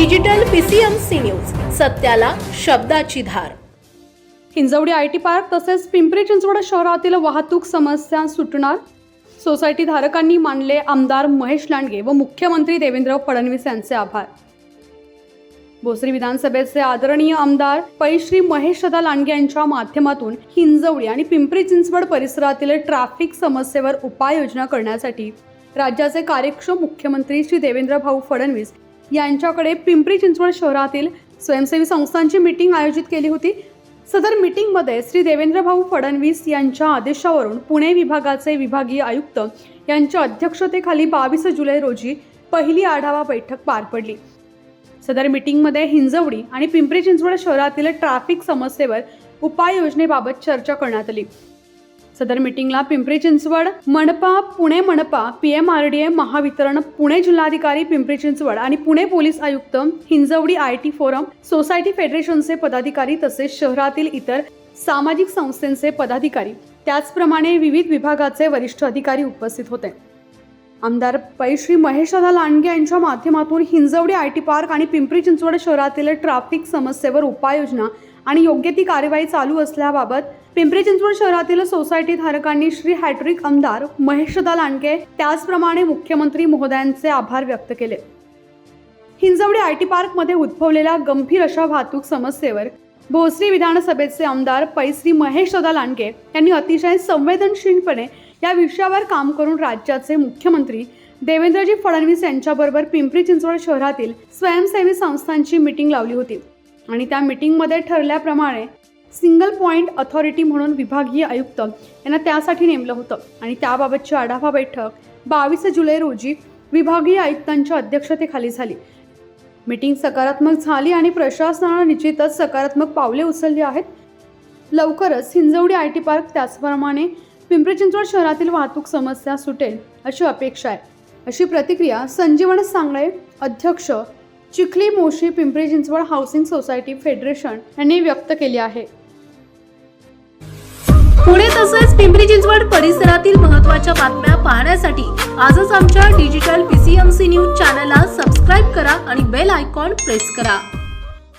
Digital PCMC news सत्याला शब्दाची धार. हिंजवडी आय टी पार्क तसेच पिंपरी चिंचवड शहरातील वाहतूक समस्या सुटणार? सोसायटी धारकांनी मानले आमदार महेश लांडगे व मुख्यमंत्री देवेंद्र फडणवीस यांचे आभार. भोसरी विधानसभेचे आदरणीय आमदार पैश्री महेश सदा लांडगे यांच्या माध्यमातून हिंजवडी आणि पिंपरी चिंचवड परिसरातील ट्रॅफिक समस्येवर उपाययोजना करण्यासाठी राज्याचे कार्यक्षम मुख्यमंत्री श्री देवेंद्र भाऊ फडणवीस यांच्याकडे पिंपरी चिंचवड शहरातील स्वयंसेवी संस्थांची मीटिंग आयोजित केली होती. सदर मीटिंगमध्ये श्री देवेंद्र भाऊ फडणवीस यांच्या आदेशावरून पुणे विभागाचे विभागीय आयुक्त यांच्या अध्यक्षतेखाली बावीस जुलै रोजी पहिली आढावा बैठक पार पडली. सदर मीटिंगमध्ये हिंजवडी आणि पिंपरी चिंचवड शहरातील ट्रॅफिक समस्येवर उपाययोजनेबाबत चर्चा करण्यात आली. सदर मीटिंगला पिंपरी चिंचवड मनपा पुणे मनपा P M R D A Mahavitaran Pune जिल्हाधिकारी पिंपरी चिंचवड आणि पुणे पोलीस आयुक्त Hinjewadi I T forum society फेडरेशनचे पदाधिकारी तसेच शहरातील इतर सामाजिक संस्थांचे पदाधिकारी. त्याचप्रमाणे विविध विभागाचे वरिष्ठ अधिकारी उपस्थित होते. आमदार पैश्री महेशदा लांडगे यांच्या माध्यमातून हिंजवडी आय टी पार्क आणि पिंपरी चिंचवड शहरातील ट्रॅफिक समस्येवर उपाययोजना आणि योग्य ती कार्यवाही चालू असल्याबाबत पिंपरी चिंचवड शहरातील सोसायटी धारकांनी श्री हॅट्रिक आमदार महेशदा लांडगे त्याचप्रमाणे मुख्यमंत्री महोदयांचे आभार व्यक्त केले. हिंजवडी आय टी पार्कमध्ये उद्भवलेल्या गंभीर अशा वाहतूक समस्येवर भोसरी विधानसभेचे आमदार पैश्री महेश सदा लांडगे यांनी अतिशय संवेदनशीलपणे या विषयावर काम करून राज्याचे मुख्यमंत्री देवेंद्रजी फडणवीस यांच्याबरोबर पिंपरी चिंचवड शहरातील स्वयंसेवी संस्थांची मीटिंग लावली होती. आणि त्या मिटिंगमध्ये ठरल्याप्रमाणे सिंगल पॉईंट अथॉरिटी म्हणून विभागीय आयुक्त यांना त्यासाठी नेमलं होतं. आणि त्याबाबतची आढावा बैठक बावीस जुलै रोजी विभागीय आयुक्तांच्या अध्यक्षतेखाली झाली. मीटिंग सकारात्मक झाली आणि प्रशासनानं निश्चितच सकारात्मक पावले उचलली आहेत. लवकरच हिंजवडी आय टी पार्क त्याचप्रमाणे पिंपरी चिंचवड शहरातील वाहतूक समस्या सुटेल अशी अपेक्षा आहे. अशी प्रतिक्रिया संजीवन सांगळे अध्यक्ष Chikhli Moshi Pimpri Chinchwad housing society federation यांनी व्यक्त केली आहे. पुणे तसेच पिंपरी चिंचवड परिसरातील महत्त्वाच्या बातम्या पाहण्यासाठी आजच आमच्या डिजिटल पीसीएमसी न्यूज चॅनलला सबस्क्राईब करा आणि बेल आयकॉन प्रेस करा.